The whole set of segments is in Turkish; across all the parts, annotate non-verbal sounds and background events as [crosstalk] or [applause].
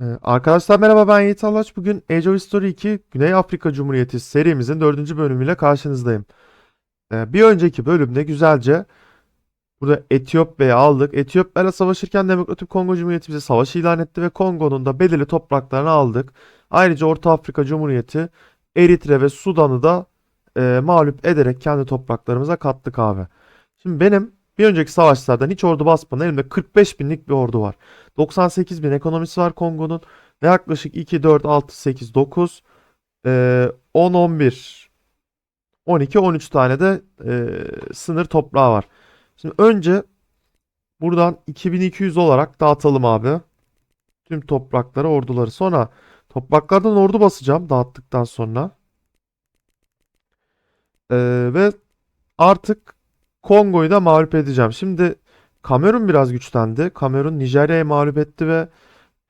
Ee, Arkadaşlar merhaba ben Yiğit Alaç. Bugün Age of History 2 Güney Afrika Cumhuriyeti serimizin 4. bölümüyle karşınızdayım. Ee, Bir önceki bölümde güzelce burada Etiyopya'yı aldık. Etiyopya'yla savaşırken Demokratik Kongo Cumhuriyeti bize savaş ilan etti ve Kongo'nun da belirli topraklarını aldık. Ayrıca Orta Afrika Cumhuriyeti Eritre ve Sudan'ı da e, mağlup ederek kendi topraklarımıza kattık abi. Şimdi benim bir önceki savaşlardan hiç ordu basmadan elimde 45 binlik bir ordu var. 98 bin ekonomisi var Kongo'nun ve yaklaşık 2, 4, 6, 8, 9, e, 10, 11, 12, 13 tane de e, sınır toprağı var. Şimdi önce buradan 2200 olarak dağıtalım abi. Tüm toprakları, orduları. Sonra topraklardan ordu basacağım dağıttıktan sonra. E, ve artık Kongo'yu da mağlup edeceğim. Şimdi Kamerun biraz güçlendi. Kamerun Nijerya'yı mağlup etti ve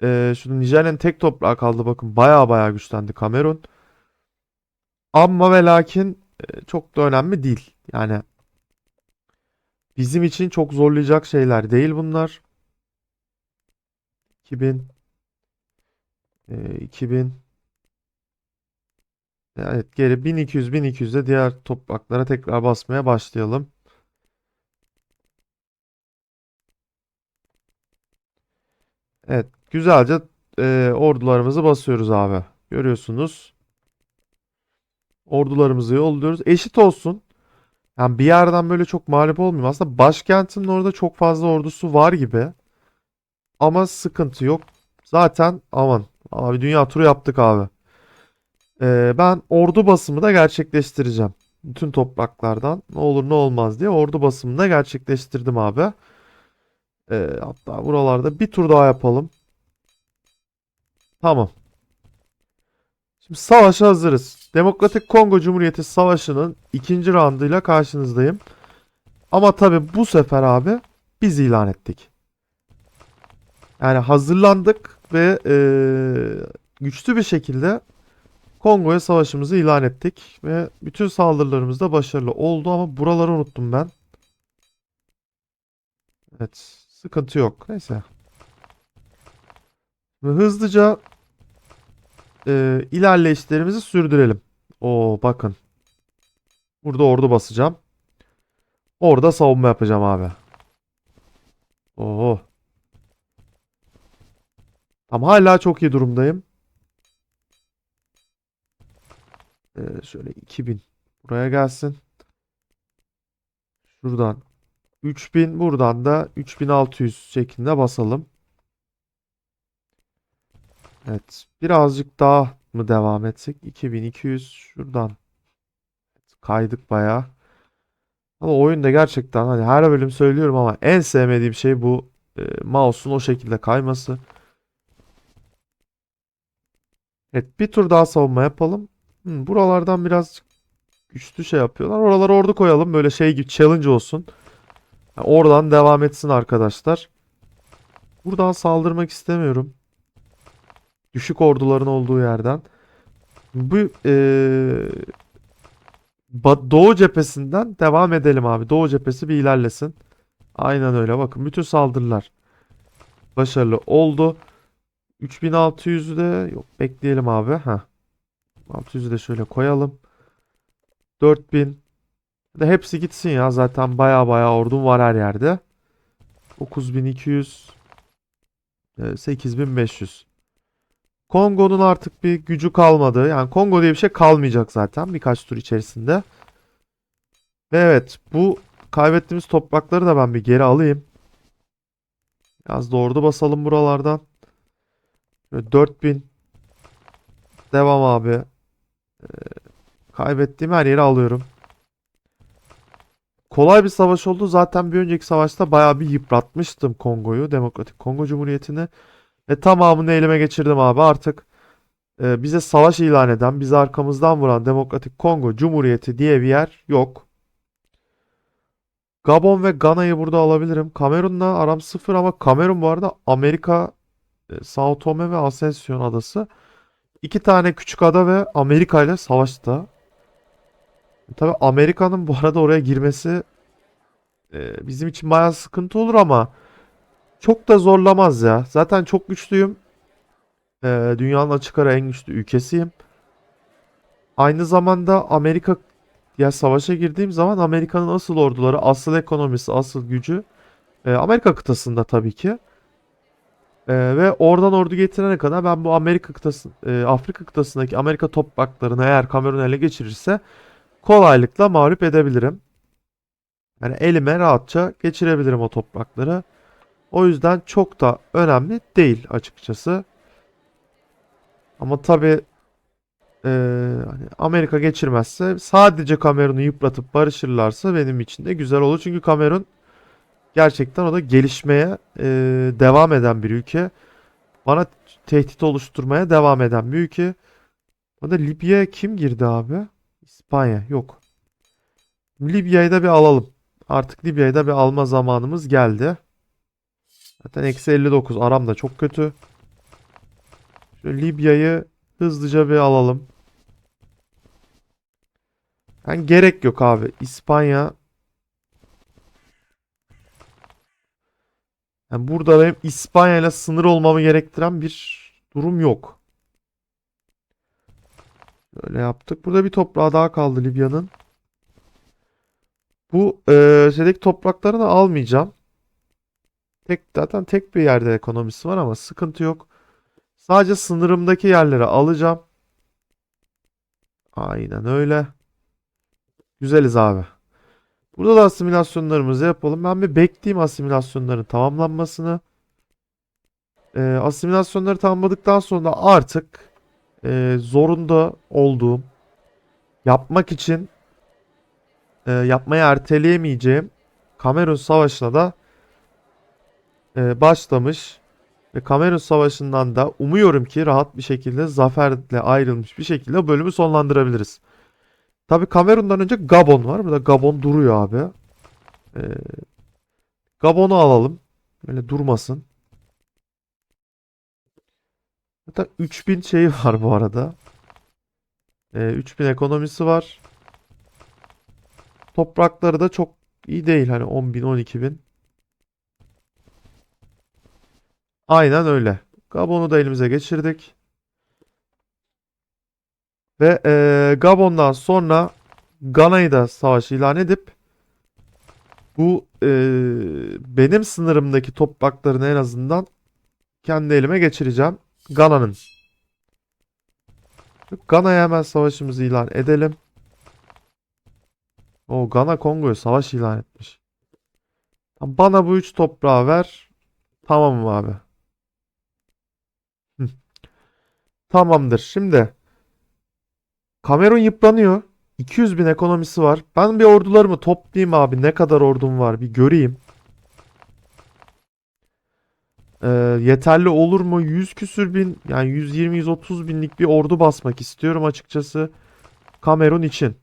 e, şurada Nijerya'nın tek toprağı kaldı. Bakın baya baya güçlendi Kamerun. Ama ve lakin e, çok da önemli değil. Yani bizim için çok zorlayacak şeyler değil bunlar. 2000 e, 2000 Evet geri 1200 1200'de diğer topraklara tekrar basmaya başlayalım. Evet, güzelce e, ordularımızı basıyoruz abi. Görüyorsunuz. Ordularımızı yolluyoruz. Eşit olsun. Yani bir yerden böyle çok mağlup olmayayım. Aslında başkentin orada çok fazla ordusu var gibi. Ama sıkıntı yok. Zaten aman. Abi dünya turu yaptık abi. E, ben ordu basımı da gerçekleştireceğim. Bütün topraklardan ne olur ne olmaz diye ordu basımını da gerçekleştirdim abi. E, hatta buralarda bir tur daha yapalım. Tamam. Şimdi savaşa hazırız. Demokratik Kongo Cumhuriyeti Savaşı'nın ikinci rounduyla karşınızdayım. Ama tabii bu sefer abi biz ilan ettik. Yani hazırlandık ve eee, güçlü bir şekilde Kongo'ya savaşımızı ilan ettik. Ve bütün saldırılarımız da başarılı oldu ama buraları unuttum ben. Evet, sıkıntı yok. Neyse. Ve hızlıca e, ilerleyişlerimizi sürdürelim. Oo bakın. Burada ordu basacağım. Orada savunma yapacağım abi. Oo. Tam hala çok iyi durumdayım. Ee, şöyle 2000 buraya gelsin. Şuradan 3000 buradan da 3600 şeklinde basalım. Evet. Birazcık daha mı devam etsek? 2200 şuradan. Kaydık bayağı. Ama oyunda gerçekten hani her bölüm söylüyorum ama en sevmediğim şey bu e, mouse'un o şekilde kayması. Evet bir tur daha savunma yapalım. Hmm, buralardan biraz güçlü şey yapıyorlar. Oralara ordu koyalım. Böyle şey gibi challenge olsun. Oradan devam etsin arkadaşlar. Buradan saldırmak istemiyorum. Düşük orduların olduğu yerden. Bu ba- Doğu cephesinden devam edelim abi. Doğu cephesi bir ilerlesin. Aynen öyle. Bakın bütün saldırılar başarılı oldu. 3600'ü de yok bekleyelim abi. Ha. 600'ü de şöyle koyalım. 4000 de hepsi gitsin ya. Zaten baya baya ordum var her yerde. 9200 e, 8500 Kongo'nun artık bir gücü kalmadı. Yani Kongo diye bir şey kalmayacak zaten birkaç tur içerisinde. Ve evet bu kaybettiğimiz toprakları da ben bir geri alayım. Biraz da ordu basalım buralardan. Böyle 4000 devam abi. Ee, kaybettiğim her yeri alıyorum. Kolay bir savaş oldu. Zaten bir önceki savaşta bayağı bir yıpratmıştım Kongo'yu. Demokratik Kongo Cumhuriyeti'ni. Ve tamamını elime geçirdim abi. Artık e, bize savaş ilan eden, bizi arkamızdan vuran Demokratik Kongo Cumhuriyeti diye bir yer yok. Gabon ve Gana'yı burada alabilirim. Kamerun'la aram sıfır ama Kamerun bu arada Amerika, e, Sao Tome ve Ascension adası. İki tane küçük ada ve Amerika ile savaşta. Tabii Amerika'nın bu arada oraya girmesi e, bizim için bayağı sıkıntı olur ama çok da zorlamaz ya. Zaten çok güçlüyüm. Ee, dünyanın açık ara en güçlü ülkesiyim. Aynı zamanda Amerika ya savaşa girdiğim zaman Amerika'nın asıl orduları, asıl ekonomisi, asıl gücü e, Amerika kıtasında tabii ki. E, ve oradan ordu getirene kadar ben bu Amerika kıtası, e, Afrika kıtasındaki Amerika topraklarını eğer Kamerun ele geçirirse kolaylıkla mağlup edebilirim. Yani elime rahatça geçirebilirim o toprakları. O yüzden çok da önemli değil açıkçası. Ama tabii e, hani Amerika geçirmezse sadece Kamerun'u yıpratıp barışırlarsa benim için de güzel olur. Çünkü Kamerun gerçekten o da gelişmeye e, devam eden bir ülke. Bana tehdit oluşturmaya devam eden bir ülke. O da Libya'ya kim girdi abi? İspanya. Yok. Libya'yı da bir alalım. Artık Libya'yı da bir alma zamanımız geldi. Zaten eksi 59. Aram da çok kötü. Libya'yı hızlıca bir alalım. Yani gerek yok abi. İspanya. Yani burada benim İspanya ile sınır olmamı gerektiren bir durum yok. Böyle yaptık. Burada bir toprağı daha kaldı Libya'nın. Bu eee şeydeki topraklarını almayacağım. Tek zaten tek bir yerde ekonomisi var ama sıkıntı yok. Sadece sınırımdaki yerleri alacağım. Aynen öyle. Güzeliz abi. Burada da asimilasyonlarımızı yapalım. Ben bir bekleyeyim asimilasyonların tamamlanmasını. Ee, asimilasyonları tamamladıktan sonra artık e, zorunda olduğum yapmak için e, yapmayı erteleyemeyeceğim Kamerun Savaşı'na da e, başlamış. Ve Kamerun Savaşı'ndan da umuyorum ki rahat bir şekilde zaferle ayrılmış bir şekilde bölümü sonlandırabiliriz. Tabi Kamerun'dan önce Gabon var. Burada Gabon duruyor abi. Ee, Gabon'u alalım. Böyle durmasın. Hatta 3000 şeyi var bu arada. Ee, 3000 ekonomisi var. Toprakları da çok iyi değil. Hani 10.000 12.000. Aynen öyle. Gabon'u da elimize geçirdik. Ve eee, Gabon'dan sonra Gana'yı da savaş ilan edip bu eee, benim sınırımdaki topraklarını en azından kendi elime geçireceğim. Gana'nın. Gana'ya hemen savaşımızı ilan edelim. O Gana Kongo'ya savaş ilan etmiş. Bana bu üç toprağı ver. Tamam abi. Tamamdır. Şimdi Kamerun yıpranıyor. 200 bin ekonomisi var. Ben bir ordularımı toplayayım abi. Ne kadar ordum var bir göreyim. Ee, yeterli olur mu? 100 küsür bin yani 120-130 binlik bir ordu basmak istiyorum açıkçası. Kamerun için.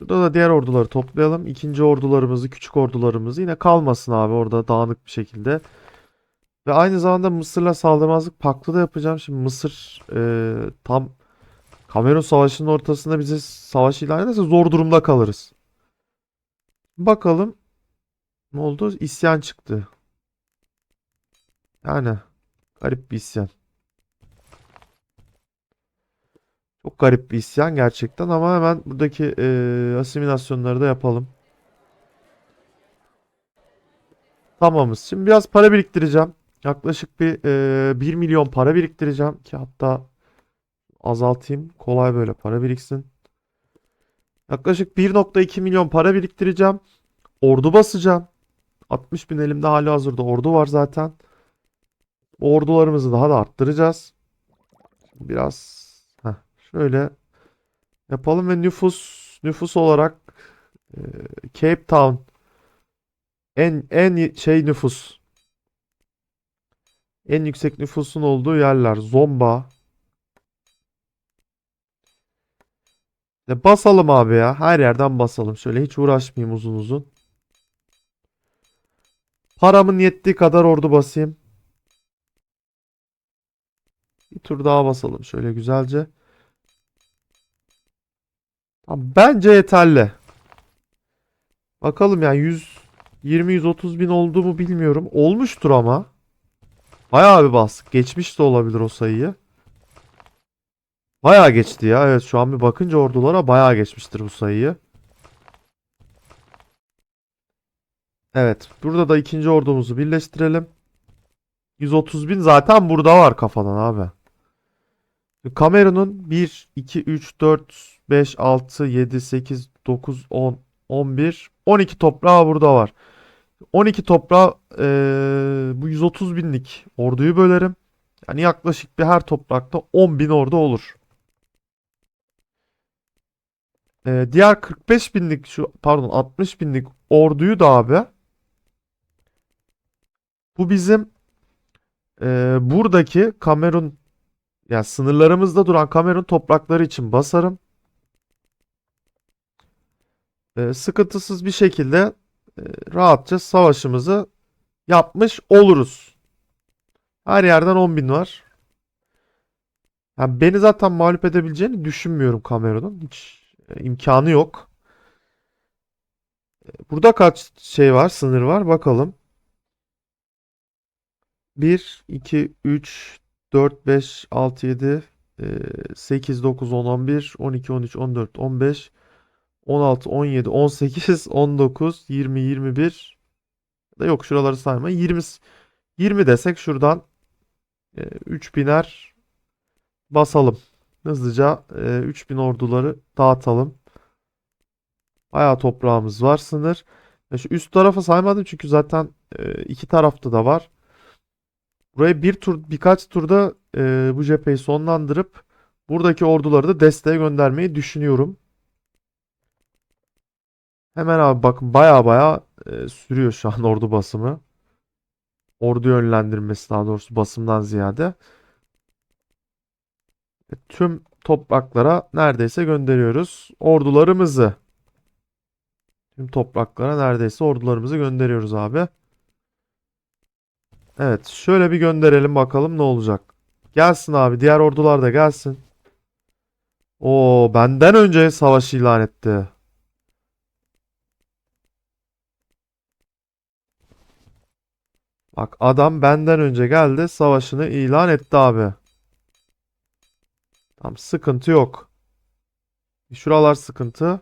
Burada da diğer orduları toplayalım. İkinci ordularımızı, küçük ordularımızı yine kalmasın abi orada dağınık bir şekilde. Ve aynı zamanda Mısır'la saldırmazlık paktı da yapacağım. Şimdi Mısır e, tam Kamerun Savaşı'nın ortasında bize savaş ilan ederse zor durumda kalırız. Bakalım ne oldu? İsyan çıktı. Yani garip bir isyan. Çok garip bir isyan gerçekten ama hemen buradaki e, asimilasyonları da yapalım. Tamamız. Şimdi biraz para biriktireceğim. Yaklaşık bir e, 1 milyon para biriktireceğim ki hatta azaltayım. Kolay böyle para biriksin. Yaklaşık 1.2 milyon para biriktireceğim. Ordu basacağım. 60 bin elimde hali hazırda ordu var zaten. Ordularımızı daha da arttıracağız. Biraz heh, şöyle yapalım ve nüfus nüfus olarak e, Cape Town en en şey nüfus en yüksek nüfusun olduğu yerler. Zomba. Ya basalım abi ya. Her yerden basalım. Şöyle hiç uğraşmayayım uzun uzun. Paramın yettiği kadar ordu basayım. Bir tur daha basalım şöyle güzelce. Bence yeterli. Bakalım yani 120-130 bin oldu mu bilmiyorum. Olmuştur ama. Bayağı bir bastık. Geçmiş de olabilir o sayıyı. Bayağı geçti ya. Evet şu an bir bakınca ordulara bayağı geçmiştir bu sayıyı. Evet. Burada da ikinci ordumuzu birleştirelim. 130 bin zaten burada var kafadan abi. Kamerun'un 1, 2, 3, 4, 5, 6, 7, 8, 9, 10, 11, 12 toprağı burada var. 12 toprağı eee, bu 130 binlik orduyu bölerim. Yani yaklaşık bir her toprakta 10 bin ordu olur. Eee, diğer 45 binlik şu pardon 60 binlik orduyu da abi bu bizim eee, buradaki Kamerun yani sınırlarımızda duran Kamerun toprakları için basarım. Eee, sıkıntısız bir şekilde eee, rahatça savaşımızı yapmış oluruz. Her yerden 10 bin var. Yani beni zaten mağlup edebileceğini düşünmüyorum Kamerun'un. Hiç e, imkanı yok. Burada kaç şey var, sınır var bakalım. 1, 2, 3, 4, 5, 6, 7, 8, 9, 10, 11, 12, 13, 14, 15, 16, 17, 18, 19, 20, 21 da yok şuraları sayma. 20 20 desek şuradan e, 3000'er basalım. Hızlıca e, 3000 orduları dağıtalım. Bayağı toprağımız var sınır. Şu üst tarafı saymadım çünkü zaten e, iki tarafta da var. Burayı bir tur birkaç turda e, bu cepheyi sonlandırıp buradaki orduları da desteğe göndermeyi düşünüyorum. Hemen abi bakın baya baya e, sürüyor şu an [laughs] ordu basımı. Ordu yönlendirmesi daha doğrusu basımdan ziyade. E, Tüm topraklara neredeyse gönderiyoruz ordularımızı. Tüm topraklara neredeyse ordularımızı gönderiyoruz abi. Evet, şöyle bir gönderelim bakalım ne olacak. Gelsin abi, diğer ordular da gelsin. Oo, benden önce savaş ilan etti. Bak adam benden önce geldi, savaşını ilan etti abi. Tam sıkıntı yok. Şuralar sıkıntı.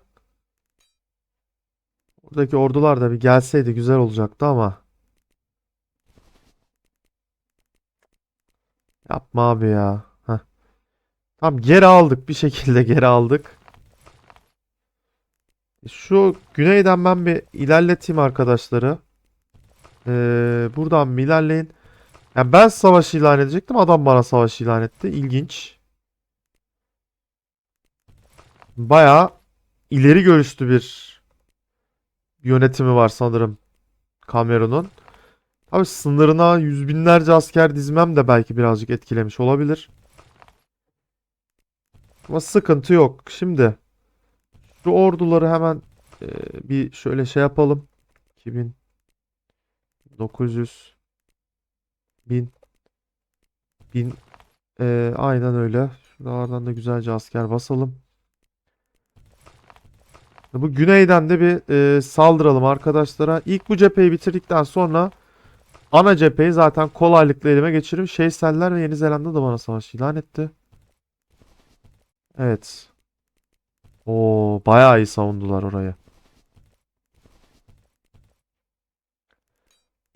Buradaki ordular da bir gelseydi güzel olacaktı ama. Yapma abi ya. Heh. Tamam geri aldık bir şekilde geri aldık. Şu güneyden ben bir ilerleteyim arkadaşları. Ee, buradan bir ilerleyin. Yani ben savaş ilan edecektim. Adam bana savaş ilan etti. İlginç. Bayağı ileri görüşlü bir yönetimi var sanırım Cameron'un. Abi sınırına yüz binlerce asker dizmem de belki birazcık etkilemiş olabilir. Ama sıkıntı yok. Şimdi şu orduları hemen e, bir şöyle şey yapalım. 2000 900 1000 1000 e, aynen öyle. Şuralardan da güzelce asker basalım. Bu güneyden de bir e, saldıralım arkadaşlara. İlk bu cepheyi bitirdikten sonra ana cepheyi zaten kolaylıkla elime geçiririm. Şeyseller ve Yeni Zelanda da bana savaş ilan etti. Evet. O bayağı iyi savundular orayı.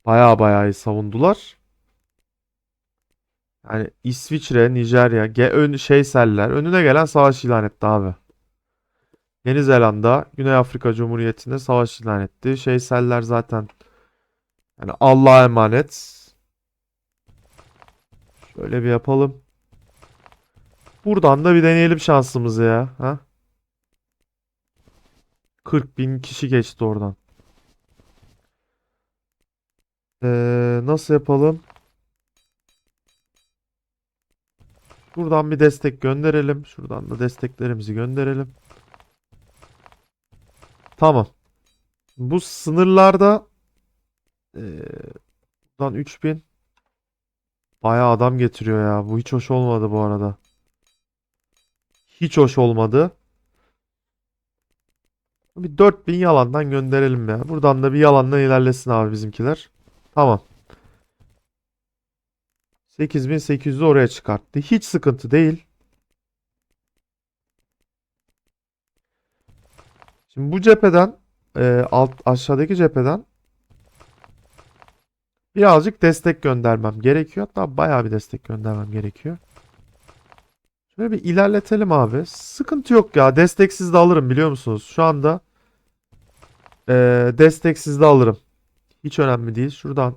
Bayağı bayağı iyi savundular. Yani İsviçre, Nijerya, ge ön Şeyseller önüne gelen savaş ilan etti abi. Yeni Zelanda, Güney Afrika Cumhuriyeti'nde savaş ilan etti. Şeyseller zaten yani Allah'a emanet. Şöyle bir yapalım. Buradan da bir deneyelim şansımızı ya. Ha? 40 bin kişi geçti oradan. Ee, nasıl yapalım? Buradan bir destek gönderelim. Şuradan da desteklerimizi gönderelim. Tamam. Bu sınırlarda ee, buradan 3000 bayağı adam getiriyor ya. Bu hiç hoş olmadı bu arada. Hiç hoş olmadı. Bir 4000 yalandan gönderelim ya. Buradan da bir yalandan ilerlesin abi bizimkiler. Tamam. 8800'ü oraya çıkarttı. Hiç sıkıntı değil. Şimdi bu cepheden e, alt aşağıdaki cepheden birazcık destek göndermem gerekiyor. Hatta bayağı bir destek göndermem gerekiyor. Şöyle bir ilerletelim abi. Sıkıntı yok ya. Desteksiz de alırım biliyor musunuz? Şu anda e, desteksiz de alırım. Hiç önemli değil. Şuradan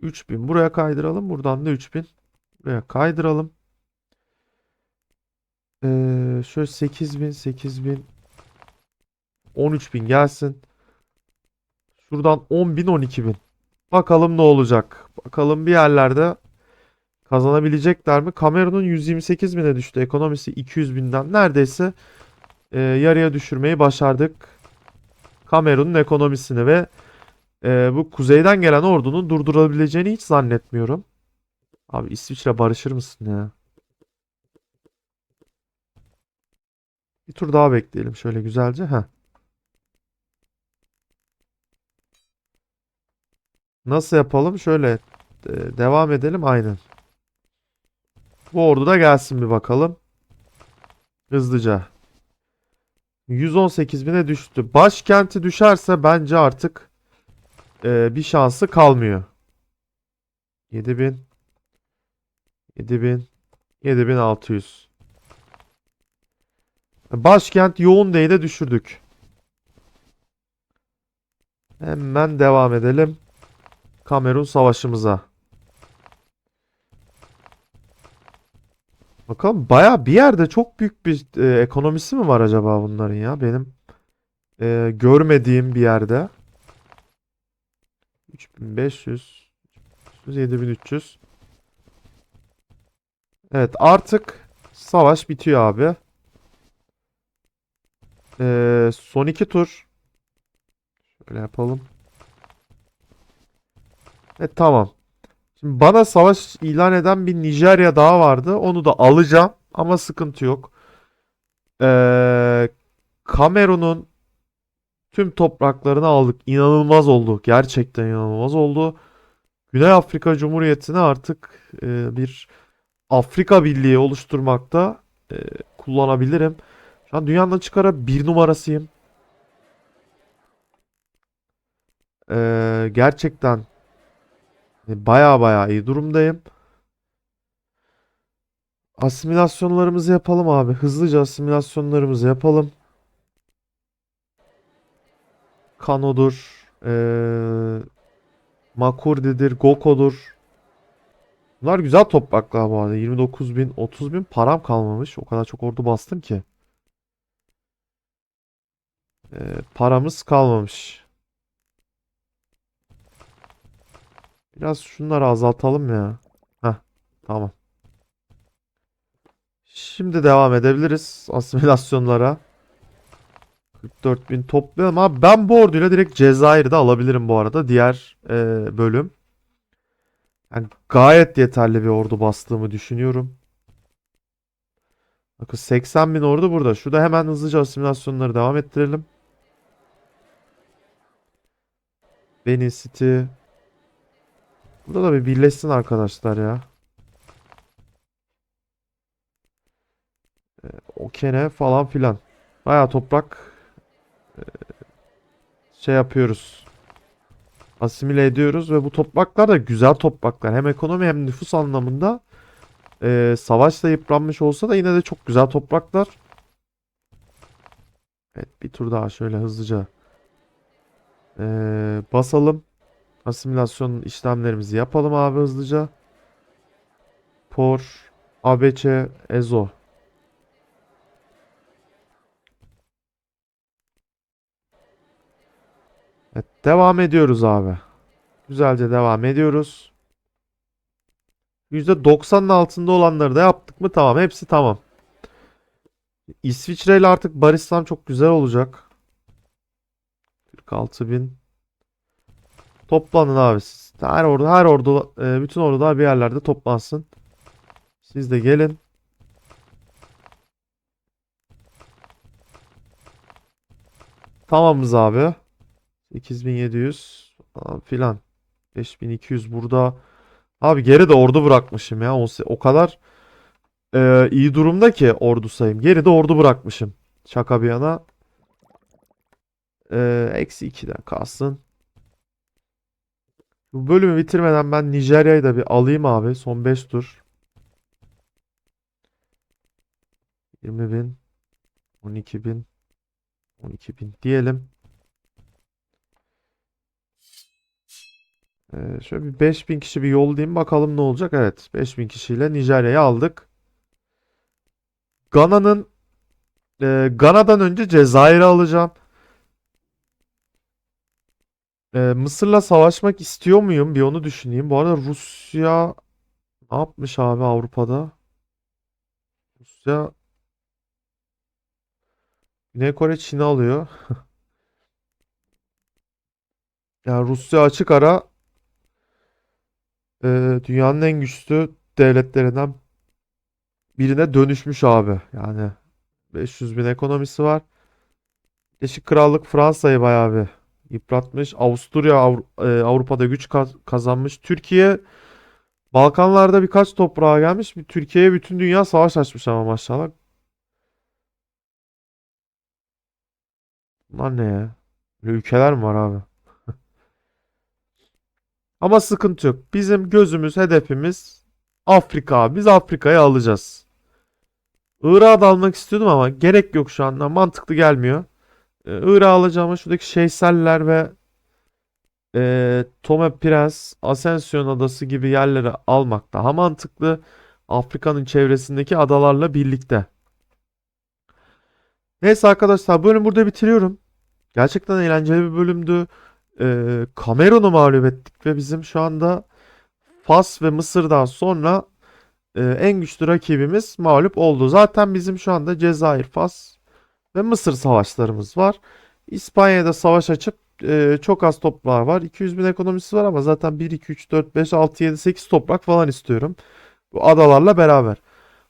3000 buraya kaydıralım. Buradan da 3000 buraya kaydıralım. Ee, şöyle 8000 8000 13000 gelsin. Şuradan 10000 12000. Bakalım ne olacak. Bakalım bir yerlerde kazanabilecekler mi? Kamerun'un 128 bine düştü. Ekonomisi 200 binden neredeyse e, yarıya düşürmeyi başardık. Kamerun'un ekonomisini ve e, bu kuzeyden gelen ordunun durdurabileceğini hiç zannetmiyorum. Abi İsviçre barışır mısın ya? Bir tur daha bekleyelim şöyle güzelce. Heh. Nasıl yapalım? Şöyle e, devam edelim. Aynen. Bu ordu da gelsin bir bakalım. Hızlıca. 118 bine düştü. Başkenti düşerse bence artık e, bir şansı kalmıyor. 7000 7000 7600 Başkent Yaounde'yi düşürdük. Hemen devam edelim. Kamerun savaşımıza. Bakalım baya bir yerde çok büyük bir e, ekonomisi mi var acaba bunların ya? Benim e, görmediğim bir yerde. 3500 7300 Evet artık savaş bitiyor abi. Ee, son iki tur. Şöyle yapalım. Evet tamam. Şimdi bana savaş ilan eden bir Nijerya daha vardı. Onu da alacağım ama sıkıntı yok. Ee, Kamerun'un tüm topraklarını aldık. İnanılmaz oldu. Gerçekten inanılmaz oldu. Güney Afrika Cumhuriyeti'ni artık e, bir Afrika Birliği oluşturmakta e, kullanabilirim. Şu an dünyanın açık ara bir numarasıyım. E, gerçekten baya baya iyi durumdayım. Asimilasyonlarımızı yapalım abi. Hızlıca asimilasyonlarımızı yapalım. Kano'dur. Ee, Makurdi'dir. Goko'dur. Bunlar güzel topraklar bu arada. 29 bin, 30 bin param kalmamış. O kadar çok ordu bastım ki. Ee, paramız kalmamış. Biraz şunları azaltalım ya. Heh, tamam. Şimdi devam edebiliriz asimilasyonlara. 44 bin toplayalım. Abi ben bu orduyla direkt Cezayir'i de alabilirim bu arada. Diğer e, bölüm. Yani gayet yeterli bir ordu bastığımı düşünüyorum. Bakın 80 bin ordu burada. Şurada hemen hızlıca asimilasyonları devam ettirelim. Benin City. Burada da bir birleşsin arkadaşlar ya. Ee, Okene falan filan. Baya toprak e, şey yapıyoruz. Asimile ediyoruz ve bu topraklar da güzel topraklar. Hem ekonomi hem nüfus anlamında e, savaşla yıpranmış olsa da yine de çok güzel topraklar. Evet bir tur daha şöyle hızlıca e, basalım. Asimilasyon işlemlerimizi yapalım abi hızlıca. Por, ABC, Ezo. Evet, devam ediyoruz abi. Güzelce devam ediyoruz. %90'ın altında olanları da yaptık mı? Tamam. Hepsi tamam. İsviçre ile artık barışsam çok güzel olacak. 46 bin. Toplanın abi siz. Her ordu, her ordu, e, bütün ordular bir yerlerde toplansın. Siz de gelin. Tamamız abi. 8700 falan filan. 5200 burada. Abi geri de ordu bırakmışım ya. O, o kadar e, iyi durumda ki ordu sayım. Geri de ordu bırakmışım. Şaka bir yana. E, eksi 2'den kalsın. Bu bölümü bitirmeden ben Nijerya'yı da bir alayım abi. Son 5 tur. 20 bin. 12 bin. 12 bin diyelim. Ee, şöyle bir 5000 kişi bir yollayayım bakalım ne olacak. Evet 5000 kişiyle Nijerya'yı aldık. Gana'nın e, Gana'dan önce Cezayir'i alacağım. E, Mısır'la savaşmak istiyor muyum? Bir onu düşüneyim. Bu arada Rusya ne yapmış abi Avrupa'da? Rusya Güney Kore Çin'i alıyor. [laughs] Yani Rusya açık ara e, dünyanın en güçlü devletlerinden birine dönüşmüş abi. Yani 500 bin ekonomisi var. Birleşik Krallık Fransa'yı bayağı bir yıpratmış. Avusturya Avru- e, Avrupa'da güç kaz- kazanmış. Türkiye Balkanlarda birkaç toprağa gelmiş. Türkiye'ye bütün dünya savaş açmış ama maşallah. Bunlar ne ya? Böyle ülkeler mi var abi? [laughs] Ama sıkıntı yok. Bizim gözümüz, hedefimiz Afrika. Biz Afrika'yı alacağız. Irak'a da almak istiyordum ama gerek yok şu anda. Mantıklı gelmiyor. Ee, Irak'ı alacağım ama şuradaki Şeyseller ve e, Tome Prens, Ascension Adası gibi yerleri almak daha mantıklı. Afrika'nın çevresindeki adalarla birlikte. Neyse arkadaşlar bölüm burada bitiriyorum. Gerçekten eğlenceli bir bölümdü. Ee, Kamerun'u mağlup ettik ve bizim şu anda Fas ve Mısır'dan sonra e, en güçlü rakibimiz mağlup oldu. Zaten bizim şu anda Cezayir, Fas ve Mısır savaşlarımız var. İspanya'da savaş açıp e, çok az toprağı var. 200 bin ekonomisi var ama zaten 1, 2, 3, 4, 5, 6, 7, 8 toprak falan istiyorum. Bu adalarla beraber.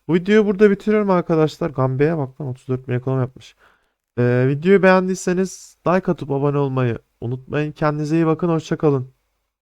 Bu videoyu burada bitiriyorum arkadaşlar. Gambia'ya bak lan 34 bin ekonomi yapmış. Ee, videoyu beğendiyseniz like atıp abone olmayı unutmayın. Kendinize iyi bakın. Hoşça kalın.